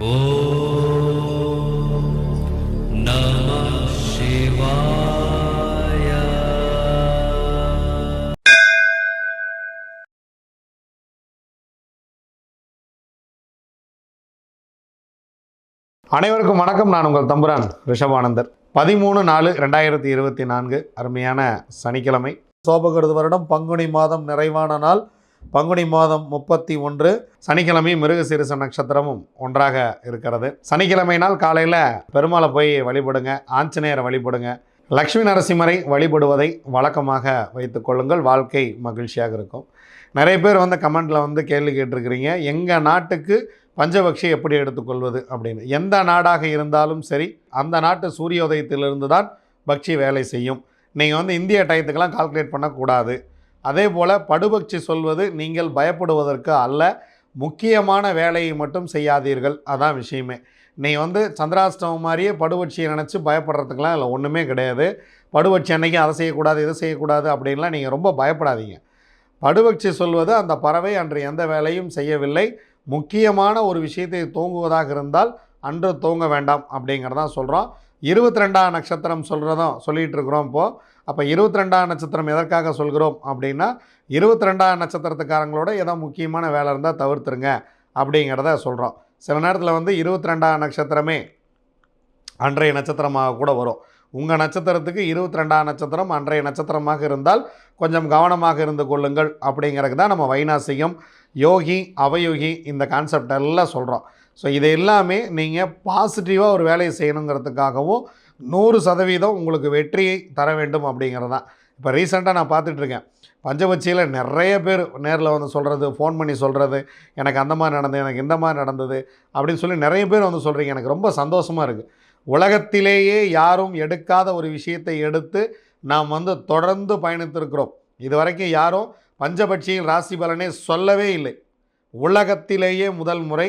அனைவருக்கும் வணக்கம். நான் உங்கள் தம்புரான் ரிஷபானந்தர். பதிமூணு நாலு ரெண்டாயிரத்தி இருபத்தி நான்கு அருமையான சனிக்கிழமை. சோபகிருது வருடம் பங்குனி மாதம் நிறைவான நாள். பங்குனி மாதம் முப்பத்தி ஒன்று சனிக்கிழமை மிருகசீரிச நட்சத்திரமும் ஒன்றாக இருக்கிறது. சனிக்கிழமை நாள் காலையில் பெருமாளை போய் வழிபடுங்க ஆஞ்சநேயரை வழிபடுங்க லக்ஷ்மி நரசிம்மரை வழிபடுவதை வழக்கமாக வைத்துக்கொள்ளுங்கள் வாழ்க்கை மகிழ்ச்சியாக இருக்கும். நிறைய பேர் வந்து கமெண்டில் வந்து கேள்வி கேட்டிருக்கிறீங்க எங்கள் நாட்டுக்கு பஞ்சபக்ஷி எப்படி எடுத்துக்கொள்வது அப்படின்னு. எந்த நாடாக இருந்தாலும் சரி அந்த நாட்டு சூரியோதயத்திலிருந்து தான் பக்ஷி வேலை செய்யும். நீங்கள் வந்து இந்திய டயத்துக்கெல்லாம் கால்குலேட் பண்ணக்கூடாது. அதே போல் படுபக்ஷி சொல்வது நீங்கள் பயப்படுவதற்கு அல்ல முக்கியமான வேலையை மட்டும் செய்யாதீர்கள். அதான் விஷயமே. நீ வந்து சந்திராஷ்டமம் மாதிரியே படுபட்சியை நினச்சி பயப்படுறதுக்கெலாம் இல்லை ஒன்றுமே கிடையாது. படுபட்சி அன்னைக்கு அதை செய்யக்கூடாது இதை செய்யக்கூடாது அப்படின்லாம் நீங்கள் ரொம்ப பயப்படாதீங்க. படுபட்சி சொல்வது அந்த பறவை அன்று எந்த வேலையும் செய்யவில்லை. முக்கியமான ஒரு விஷயத்தை தூங்குவதாக இருந்தால் அன்று தூங்க வேண்டாம் அப்படிங்கிறதான் சொல்கிறோம் இருபத்தி ரெண்டாம் நட்சத்திரம் சொல்கிறதும் சொல்லிகிட்டு இருக்கிறோம் இப்போது அப்போ இருபத்தி ரெண்டாம் நட்சத்திரம் எதற்காக சொல்கிறோம் அப்படின்னா இருபத்தி ரெண்டாம் நட்சத்திரத்துக்காரங்களோட ஏதோ முக்கியமான வேலை இருந்தால் தவிர்த்துருங்க அப்படிங்கிறத சொல்கிறோம் சில நேரத்தில் வந்து இருபத்தி ரெண்டாம் நட்சத்திரமே அன்றைய நட்சத்திரமாக கூட வரும். உங்கள் நட்சத்திரத்துக்கு இருபத்தி ரெண்டாம் நட்சத்திரம் அன்றைய நட்சத்திரமாக இருந்தால் கொஞ்சம் கவனமாக இருந்து கொள்ளுங்கள் அப்படிங்கிறதுக்கு தான் நம்ம வைநாசிகம் யோகி அவயோகி இந்த கான்செப்ட் எல்லாம் சொல்கிறோம் ஸோ இது எல்லாமே நீங்கள் பாசிட்டிவாக ஒரு வேலையை செய்யணுங்கிறதுக்காகவும் நூறு சதவீதம் உங்களுக்கு வெற்றியை தர வேண்டும் அப்படிங்கிறது. தான் இப்போ ரீசெண்டாக நான் பார்த்துட்ருக்கேன். பஞ்சபட்சியில் நிறைய பேர் நேரில் வந்து சொல்கிறது ஃபோன் பண்ணி சொல்கிறது எனக்கு அந்த மாதிரி நடந்தது எனக்கு இந்த மாதிரி நடந்தது அப்படின்னு சொல்லி நிறைய பேர் வந்து சொல்கிறீங்க எனக்கு ரொம்ப சந்தோஷமாக இருக்குது உலகத்திலேயே யாரும் எடுக்காத ஒரு விஷயத்தை எடுத்து நாம் வந்து தொடர்ந்து பயணித்திருக்கிறோம். இது வரைக்கும் யாரும் பஞ்சபட்சியின் ராசி பலனே சொல்லவே இல்லை. உலகத்திலேயே முதல் முறை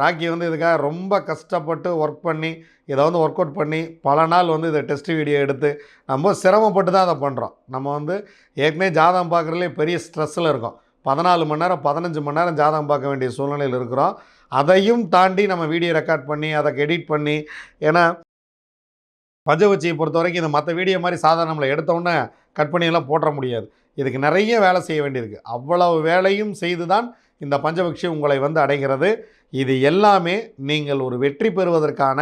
ராக்கி வந்து இதுக்காக ரொம்ப கஷ்டப்பட்டு ஒர்க் பண்ணி இதை வந்து ஒர்க் அவுட் பண்ணி பல நாள் வந்து இதை டெஸ்ட் வீடியோ எடுத்து நம்ம சிரமப்பட்டு தான் அதை பண்ணுறோம் நம்ம வந்து ஏற்கனவே ஜாதகம் பார்க்குறதுலே பெரிய ஸ்ட்ரெஸ்ஸில் இருக்கோம். பதினாலு மணி நேரம் பதினஞ்சு மணி நேரம் ஜாதகம் பார்க்க வேண்டிய சூழ்நிலையில் இருக்கிறோம். அதையும் தாண்டி நம்ம வீடியோ ரெக்கார்ட் பண்ணி அதை எடிட் பண்ணி ஏன்னா பஞ்சபட்சியை பொறுத்த வரைக்கும் இந்த மற்ற வீடியோ மாதிரி சாதாரண நம்மளை எடுத்தோடனே கட் பண்ணியெல்லாம் போட்டுற முடியாது. இதுக்கு நிறைய வேலை செய்ய வேண்டியிருக்கு. அவ்வளவு வேலையும் செய்து தான் இந்த பஞ்சபக்ஷி உங்களை வந்து அடைகிறது. இது எல்லாமே நீங்கள் ஒரு வெற்றி பெறுவதற்கான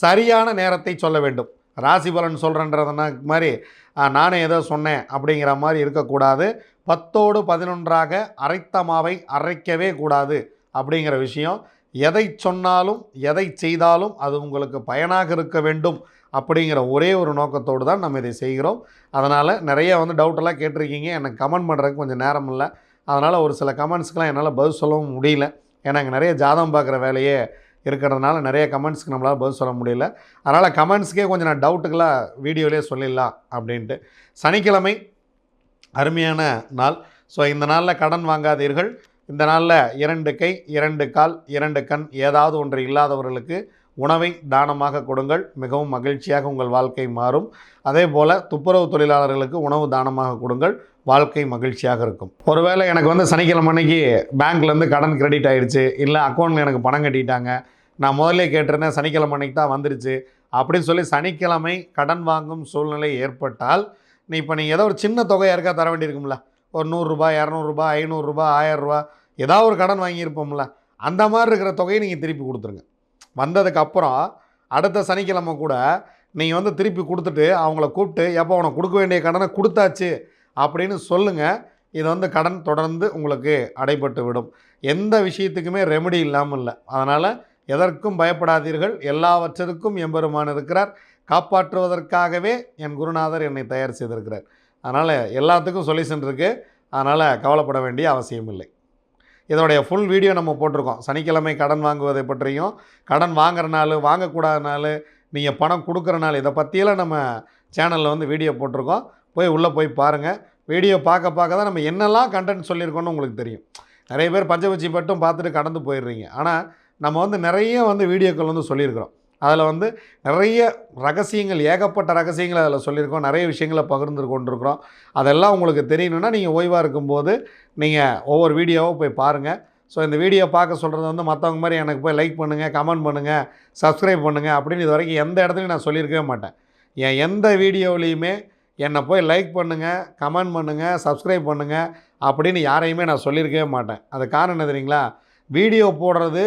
சரியான நேரத்தை சொல்ல வேண்டும். ராசி பலன் சொல்கிறன்றதுனா மாதிரி நானே ஏதோ சொன்னேன் அப்படிங்கிற மாதிரி இருக்கக்கூடாது. பத்தோடு பதினொன்றாக அரைத்த மாவை அரைக்கவே கூடாது அப்படிங்கிற விஷயம். எதை சொன்னாலும் எதை செய்தாலும் அது உங்களுக்கு பயனாக இருக்க வேண்டும் அப்படிங்கிற ஒரே ஒரு நோக்கத்தோடு தான் நம்ம இதை செய்கிறோம். அதனால் நிறைய வந்து டவுட்டெல்லாம் கேட்டிருக்கீங்க. எனக்கு கமெண்ட் பண்ணுறதுக்கு கொஞ்சம் நேரம் இல்லை. அதனால் ஒரு சில கமெண்ட்ஸ்க்கெலாம் என்னால் பதில் சொல்லவும் முடியல. ஏன்னா அங்கே நிறைய ஜாதகம் பார்க்குற வேலையே இருக்கிறதுனால நிறைய கமெண்ட்ஸ்க்கு நம்மளால் பதில் சொல்ல முடியல. அதனால் கமெண்ட்ஸ்க்கே கொஞ்சம் நான் டவுட்டுக்கெலாம் வீடியோலேயே சொல்லிடலாம் அப்படின்ட்டு. சனிக்கிழமை அருமையான நாள். ஸோ இந்த நாளில் கடன் வாங்காதீர்கள். இந்த நாளில் இரண்டு கை இரண்டு கால் இரண்டு கண் ஏதாவது ஒன்று இல்லாதவர்களுக்கு உணவை தானமாக கொடுங்கள். மிகவும் மகிழ்ச்சியாக உங்கள் வாழ்க்கை மாறும். அதே போல் துப்புரவு தொழிலாளர்களுக்கு உணவு தானமாக கொடுங்கள். வாழ்க்கை மகிழ்ச்சியாக இருக்கும். ஒருவேளை எனக்கு வந்து சனிக்கிழமை அன்னைக்கு பேங்க்லேருந்து கடன் கிரெடிட் ஆயிடுச்சு இல்லை அக்கௌண்ட்டில் எனக்கு பணம் கட்டிட்டாங்க நான் முதல்ல கேட்டிருந்தேன் சனிக்கிழமை அன்னைக்கு தான் வந்துருச்சு அப்படின்னு சொல்லி சனிக்கிழமை கடன் வாங்கும் சூழ்நிலை ஏற்பட்டால் நீ இப்போ நீங்கள் ஏதோ ஒரு சின்ன தொகை இருக்கா தர வேண்டியிருக்கும்ல. ஒரு நூறுரூபா இரநூறுபா ஐநூறுரூபா ஆயரூபா ஏதாவது ஒரு கடன் வாங்கியிருப்போம்ல. அந்த மாதிரி இருக்கிற தொகையை நீங்கள் திருப்பி கொடுத்துருங்க. வந்ததுக்கப்புறம் அடுத்த சனிக்கிழமை கூட நீங்கள் வந்து திருப்பி கொடுத்துட்டு அவங்கள கூப்பிட்டு எப்போ உனக்கு கொடுக்க வேண்டிய கடனை கொடுத்தாச்சு அப்படின்னு சொல்லுங்கள் இது வந்து கடன் தொடர்ந்து உங்களுக்கு அடைபட்டு விடும். எந்த விஷயத்துக்குமே ரெமெடி இல்லாமல் இல்லை. அதனால் எதற்கும் பயப்படாதீர்கள். எல்லாவற்றிற்கும் எம்பெருமான் இருக்கிறார். காப்பாற்றுவதற்காகவே என் குருநாதர் என்னை தயார் செய்திருக்கிறார். அதனால் எல்லாத்துக்கும் சொல்யூஷன் இருக்குது அதனால் கவலைப்பட வேண்டிய அவசியம் இல்லை. இதோடைய ஃபுல் வீடியோ நம்ம போட்டிருக்கோம். சனிக்கிழமை கடன் வாங்குவதை பற்றியும் கடன் வாங்குற நாள் வாங்கக்கூடாத நாள் நீங்கள் பணம் கொடுக்குற நாள் இதை பற்றியெல்லாம் நம்ம சேனலில் வந்து வீடியோ போட்டிருக்கோம். போய் உள்ளே போய் பாருங்கள் வீடியோ பார்க்க பார்க்க தான் நம்ம என்னெல்லாம் கண்டென்ட் சொல்லியிருக்கோன்னு உங்களுக்கு தெரியும். நிறைய பேர் பஞ்சபட்சி மட்டும் பார்த்துட்டு கடந்து போயிடுறீங்க. ஆனால் நம்ம வந்து நிறைய வந்து வீடியோக்கள் வந்து சொல்லியிருக்கிறோம். அதில் வந்து நிறைய ரகசியங்கள் ஏகப்பட்ட ரகசியங்கள் அதில் சொல்லியிருக்கோம். நிறைய விஷயங்களை பகிர்ந்து கொண்டிருக்கிறோம். அதெல்லாம் உங்களுக்கு தெரியணுன்னா நீங்கள் ஓய்வாக இருக்கும்போது நீங்கள் ஒவ்வொரு வீடியோவும் போய் பாருங்கள் ஸோ இந்த வீடியோ பார்க்க சொல்கிறது வந்து மற்றவங்க மாதிரி எனக்கு போய் லைக் பண்ணுங்கள் கமெண்ட் பண்ணுங்கள் சப்ஸ்கிரைப் பண்ணுங்கள் அப்படின்னு இது வரைக்கும் எந்த இடத்துலையும் நான் சொல்லியிருக்கவே மாட்டேன். என் எந்த வீடியோவிலையுமே என்னை போய் லைக் பண்ணுங்கள் கமெண்ட் பண்ணுங்கள் சப்ஸ்கிரைப் பண்ணுங்கள் அப்படின்னு யாரையுமே நான் சொல்லியிருக்கவே மாட்டேன். அது காரணம் என்ன தெரியுங்களா? வீடியோ போடுறது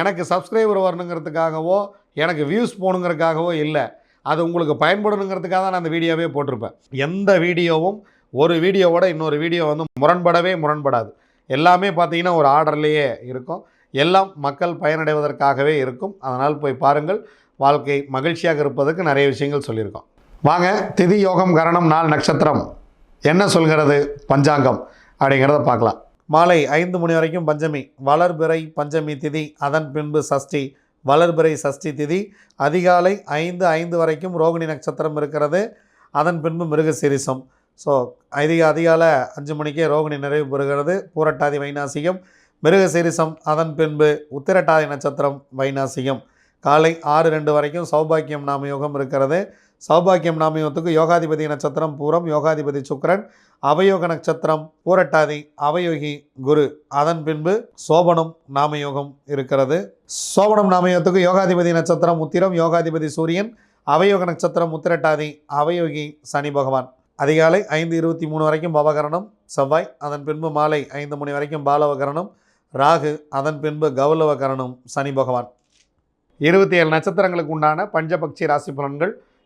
எனக்கு சப்ஸ்கிரைபர் வரணுங்கிறதுக்காகவோ எனக்கு வியூஸ் போகணுங்கிறதுக்காகவோ இல்லை. அது உங்களுக்கு பயன்படணுங்கிறதுக்காக தான் நான் அந்த வீடியோவே போட்டிருப்பேன். எந்த வீடியோவும் ஒரு வீடியோவோட இன்னொரு வீடியோ வந்து முரண்படவே முரண்படாது. எல்லாமே பார்த்தீங்கன்னா ஒரு ஆர்டர்லேயே இருக்கும். எல்லாம் மக்கள் பயனடைவதற்காகவே இருக்கும். அதனால் போய் பாருங்கள். வாழ்க்கை மகிழ்ச்சியாக இருப்பதற்கு நிறைய விஷயங்கள் சொல்லியிருக்கோம். வாங்க திதி யோகம் கரணம் நாள் நட்சத்திரம். என்ன சொல்கிறது? பஞ்சாங்கம் அப்படிங்கிறத பார்க்கலாம். மாலை ஐந்து மணி வரைக்கும் பஞ்சமி வளர்பிறை பஞ்சமி திதி அதன் பின்பு சஷ்டி வளர்பிறை சஷ்டி திதி. அதிகாலை ஐந்து ஐந்து வரைக்கும் ரோகிணி நட்சத்திரம் இருக்கிறது. அதன் பின்பு மிருகசீரிசம். ஸோ அதிக அதிகாலை அஞ்சு மணிக்கே ரோகிணி நிறைவு பெறுகிறது. பூரட்டாதி வைநாசிகம் மிருகசீரிசம் அதன் பின்பு உத்திரட்டாதி நட்சத்திரம் வைநாசிகம் காலை ஆறு ரெண்டு வரைக்கும் சௌபாக்கியம் நாம யோகம் இருக்கிறது. சௌபாக்கியம் நாமையோகத்துக்கு யோகாதிபதி நட்சத்திரம் பூரம் யோகாதிபதி சுக்கரன் அவயோக நட்சத்திரம் பூரட்டாதி அவயோகி குரு. அதன் பின்பு சோபனம் நாமயோகம் இருக்கிறது. சோபனம் நாமயோகத்துக்கு யோகாதிபதி நட்சத்திரம் உத்திரம் யோகாதிபதி சூரியன் அவயோக நட்சத்திரம் உத்திரட்டாதி அவயோகி சனி பகவான். அதிகாலை ஐந்து இருபத்தி மூணு வரைக்கும் பவகரணம் செவ்வாய் அதன் பின்பு மாலை ஐந்து மணி வரைக்கும் பாலவகரணம் ராகு அதன் பின்பு கௌலவகரணம் சனி பகவான். இருபத்தி ஏழு நட்சத்திரங்களுக்கு உண்டான பஞ்சபக்ஷி ராசி பலன்கள்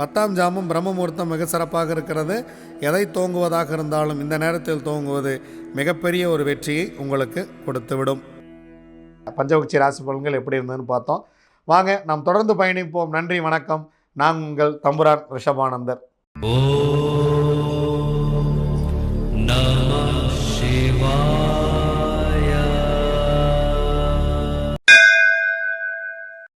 பத்தாம் ஜாமம் பிரம்ம முகூர்த்தம் மிக சிறப்பாக இருக்கிறது. எதை தோங்குவதாக இருந்தாலும் இந்த நேரத்தில் தோங்குவது மிகப்பெரிய ஒரு வெற்றியை உங்களுக்கு கொடுத்துவிடும். பஞ்சபக்ஷி ராசி பலன்கள் எப்படி இருந்ததுன்னு பார்த்தோம். வாங்க நாம் தொடர்ந்து பயணிப்போம். நன்றி வணக்கம். நான் உங்கள் தம்புரான் ரிஷபானந்தர். ஓம்